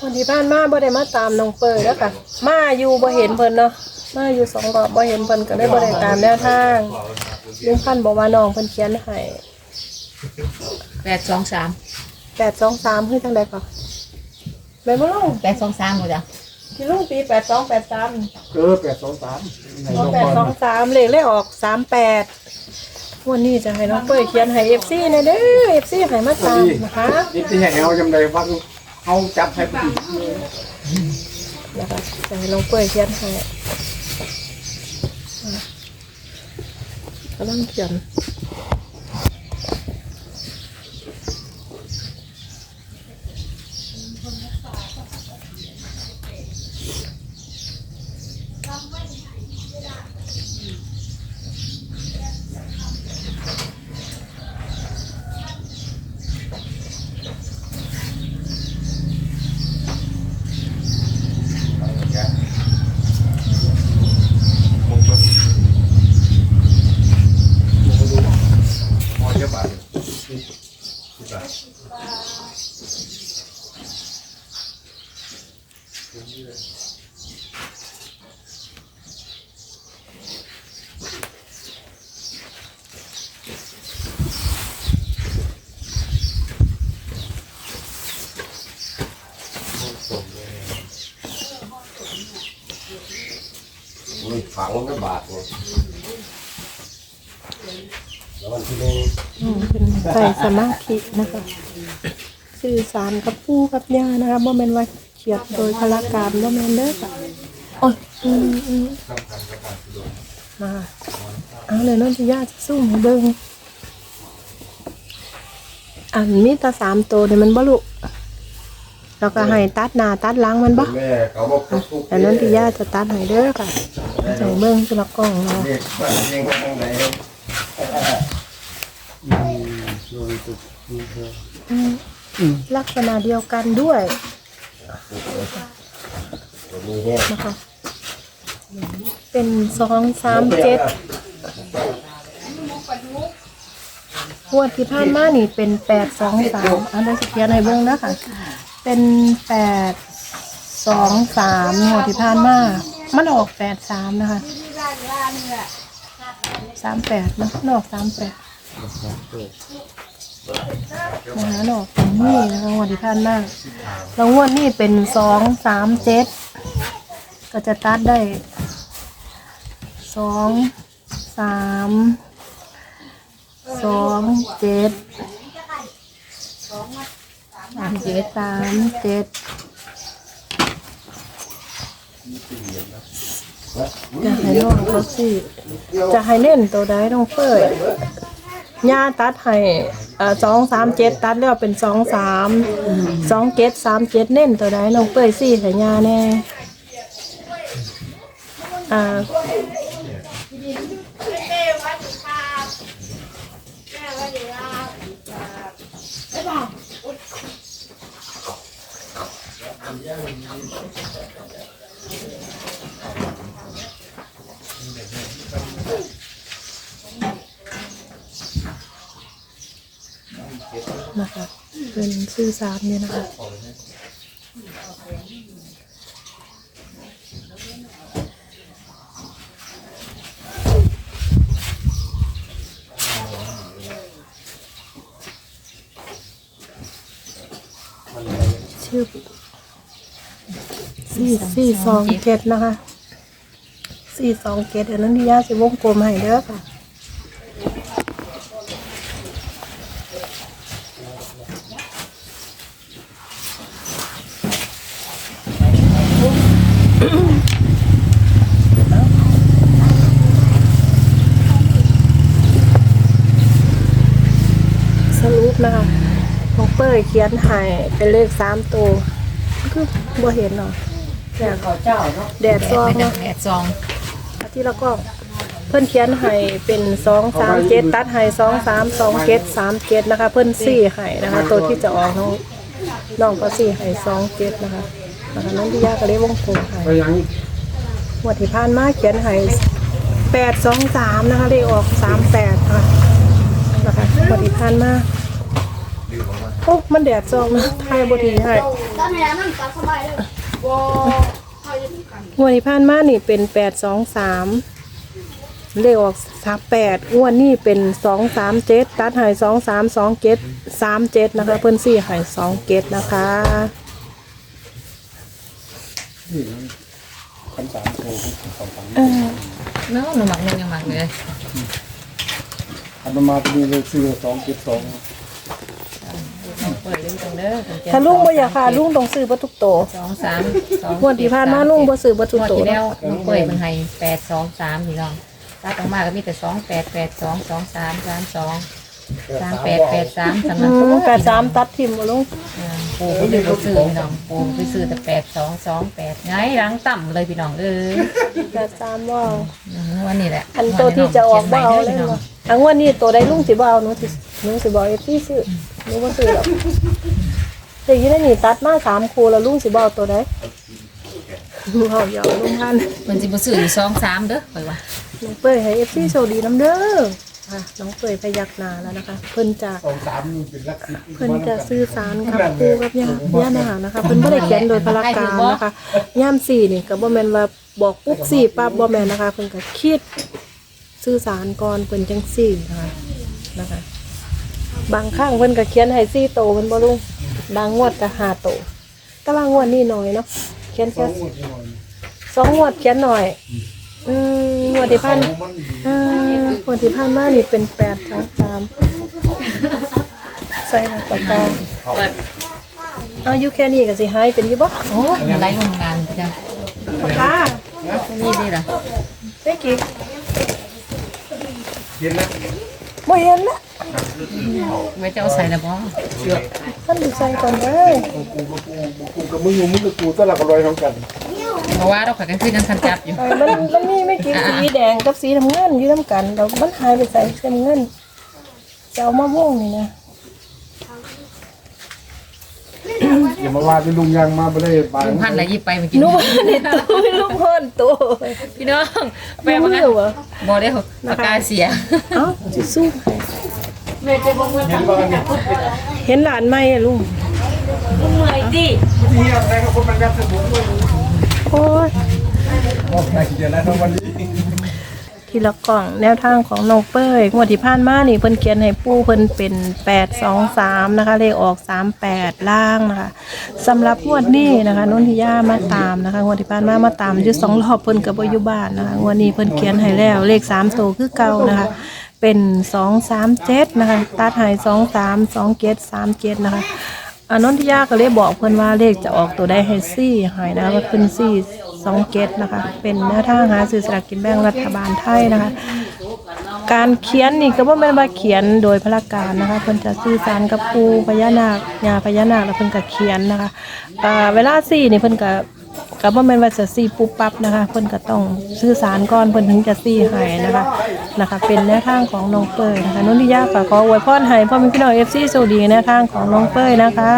วันที่ผ่านมาบ่ได้มาตามน้องเปยแล้วค่ะมาอยู่บ่เห็นเพิ่นเนาะมาอยู่สองรอบบ่เห็นเพิ่นก็เลยบ่ได้ตามแนวทางลุงพันธุ์บอกว่าน้องเพิ่นเขียนให้แปดสองสาม823คือจังได๋ก่อนแม่นบ่ลุงแปดสองสามหมดจ้ะที่ลุงตี8283เออแปดสองสามในอ๋อละคร823เลขเลขออก38วันนี้จะให้น้องเปยเขียนให้ FC แน่เด้อ FC ให้มาตามนะคะ นี่ที่แห่งเอาจำได้ว่า เอาจับให้ผู้หญิงนะคะจะใส่ลงเปื่อยเขียนให้กำลังเขียน ฝังก็บาทเลยแล้ววันที่หนึ่งอืมเป็นใส่สมาธินะคะ สื่อสารกับปู่กับย่านะคะบ่แม่นว่าเขียนโดยพละการบ่แม่นเด้อค่ะโอ้ยอืมอืมมาเอาเลยน้องที่ย่าจะสู้ให้เบิ่งอันมีแตาสามตัวเนี่ยมันบ่ลุ แล้วก็ให้ตัดหน้าตัดหลังมันบ่แม่เขาบอกทุกแต่นั้นที่ย่าจะตัดให้เด้อค่ะใส่เบิ่งทีละกล่องเนาะเด็กบ้านเองก็ทางไหนโดยตุกมีเธออืมลักษณะเดียวกันด้วยมีเนี่ยนะคะเป็นสองสามเจ็ดงวดที่ผ่านมานี่เป็นแปดสองสามอันนี้สเขียนในเบื้องนะคะ เป็นแปดสองสามงวดที่ผ่านมามันออกแปดสามนะคะสามแปดมันออกสามแปดนะคะมันออกตรงนี้นะคะงวดที่ผ่านมาแล้วงวดนี้เป็นสองสามเจ็ดก็จะตัดได้สองสามสองเจ็ด สามเจ็ดสามเจ็ดจะให้น้องเขาสิจะให้เน้นตัวใดน้องเฟยย่าตัดให้สองสามเจ็ดตัดแล้วเป็นสองสามสองเจ็ดสามเจ็ดเน้นตัวใดน้องเฟยสี่ให้ย่าแน่อ่า นะคะ เป็นชื่อสามเนี่ยนะคะชื่อสี่สี่สองเกตนะคะสี่สองเกตอันนั้นที่ย่าสิวงกลมให้เด้อค่ะ สรุปนะคะของเป้ยเขียนให้เป็นเลขสามตัวคือบ่เห็นเนาะแดดแดดซองไม่ได้เนาะแปดสองที่ละก็เพิ่นเขียนให้เป็นสองสามเจ็ดตัดให้สองสามสองเจ็ดสามเจ็ดนะคะ เพิ่นสี่ให้นะคะ ตัวที่จะออกน้องน้องก็สี่ให้สองเจ็ดนะคะ นะคะนั้นที่ยากก็เลยวงกลมให้ไปยังงวดที่ผ่านมาเขียนให้แปดสองสามนะคะเลขออกสามแปดค่ะนะคะงวดที่ผ่านมาโอ้มันแดดซองนะไทยบดีให้ตอนนี้มันก็สบายเลยว้าเขาจะกันงวดที่ผ่านมานี่เป็นแปดสองสามเลขออกสามแปดงวดนี่เป็นสองสามเจ็ดตัดใหายสองสามสองเจ็ดสามเจ็ดนะคะ เพิ่นสี่ใหายสองเจ็ดนะคะ นี่คันสามโทรสองสามเออเนาะหนูหมักหนึ่งยังหมักเลยอันมาเป็นเลยซื้อสองเจ็ดสองเปิดเลยตรงเด้อถ้าลุงบ่อยากค่ะลุงต้องซื้อบัทุกโตสองสามสองงวดที่ผ่านมาลุงบ่ซื้อบัทุกงวดโตที่แล้วเนาะลุงเปิดมันให้แปดสองสามพี่น้องตัดออกมาก็มีแต่สองแปดแปดสองสองสามสามสองสามแปดแปดสามสำนัอืกมแปดสามตัดทิมบ่ลุง ปูก็เลยบ่ซื้อพี่น้องปูไปซื้อแต่แปดสองสองแปดไงรังต่ำเลยพี่น้องเอ้ยแปดสามบ่เอาอืมวันนี้แหละอันโตที่จะออกบ่เอาเลยขีนบ่ไว้ด้ออันงวดนี้โตได้ลุงสิบ่เอาหนูสิหนูสิบ่เอาเอฟซีซื้อหนูบ่ซื้อหรอกแต่ยี่ได้นี่ตัดมาสามคู่แล้วลุงสิบ่เอาตัวใดเอาอย่าเอาลุงพันพี่น้องเพิ่นสิบ่ซื้ออยู่สองสามเด้อข่อยว่าน้องเป้ยให้เอฟซีโชคดีน้ำเด้อ ค่ะน้องเป้ยพยักหน้าแล้วนะคะ เพิ่นจะสองสามนี่เป็นลักษิตเพิ่นจะสื่อสารกับครูกับย่าย่านานะคะ เพิ่นบ่ได้เขียนโดยพละการนะคะย่ามสี่นี่ก็บ่แม่นว่าบอกปุ๊บสี่ปั๊บบ่แม่นนะคะ เพิ่นก็คิดสื่อสารก่อนเพิ่นจังสี่นะคะนะคะ บางครั้งเพิ่นก็เขียนให้สี่โตเพิ่นบ่ลุงบางงวดก็ห้าโต แต่ว่างวดนี้น้อยเนาะเขียนแค่สองงวดเขียนหน่อย อืมงวดที่ผ่านเอ่องวดที่ผ่านมานี่เป็นแปดสองสามใส่หน้าปากกาเอาอยู่แค่นี้ก็สิหายเป็นอยี่บ่โอ้ยไรโรงงานจ้ะปากกานี่ดีล่ะเมื่อกี้เห็นแล้วบ่เห็นละไว้จะเอาใส่ละบ่ท่านดูใส่ก่อนเด้อกูกับกูกูกับมึงอยู่มึงกับกูตลาดก็ลอยของกัน เพราะว่าเราขายกันขึ้นยังทันจับอยู่ เออมันมันมีไม่กี่สีแดงกับสีน้ำเงินอยู่นํกันแล้วมันหายไปใส่สีน้ำเงินจะเอามาม่วงนี่นะอย่ามาว่าเป็นลุงยางมาบ่ได้บานลุงพันธุ์อะไรยิบไปเมื่อกี้นุ่มนี่ตู้ลูกพ่นตู้พี่น้องไปแม่มามืงั้อนเหรอบ่ได้ปากกาเสีย เอ้าสิสู้เห็นว่าอันนี้เห็นหลานไหมอะลุงเฮียอะไรก็คนมันยัดสมุนด้วย โอ้ยทีละกล่องแนวทางของน้องเป้ยงวดที่ผ่านมานี่เพิ่นเขียนให้ปู่เพิ่นเป็น 823 นะคะ เลขออก 38 ล่างนะคะสำหรับงวดนี้นะคะนนทิยามาตามนะคะงวดที่ผ่านมามาตามอยู่สองรอบเพิ่นก็บ่อยู่บ้านนะคะงวดนี้เพิ่นเขียนให้แล้วเลข3ตัวคือเก่านะคะ เป็น 237 นะคะตัดให้23 27 37 นะคะ อานนทิยาก็เลยบอกเพื่อนว่าเลขจะออกตัวได้ให้ซี่หายนะคะว่าเป็นซี่สองเกตนะคะ เป็นแนวทางหาซื้อสลากกินแบ่งรัฐบาลไทยนะคะ การเขียนนี่ก็บ่แม่นว่าเขียนโดยพละการนะคะเพื่อนจะสื่อสารกับปูพญานาคญาพญานาคแล้วเพื่อนก็เขียนนะคะเวลาซี่นี่เพื่อนก็ ก็บ่แม่นว่าจะซี่ปุ๊บปั๊บนะคะ เพิ่นก็ต้องสื่อสารก่อนเพิ่นถึงจะซี่ให้นะคะนะคะ เป็นแนวทางของน้องเป้ยนะคะนุนทิยาก็ขออวยพรให้พ่อแม่พี่น้อง FC สวัสดีแนวทางของน้องเป้ยนะคะ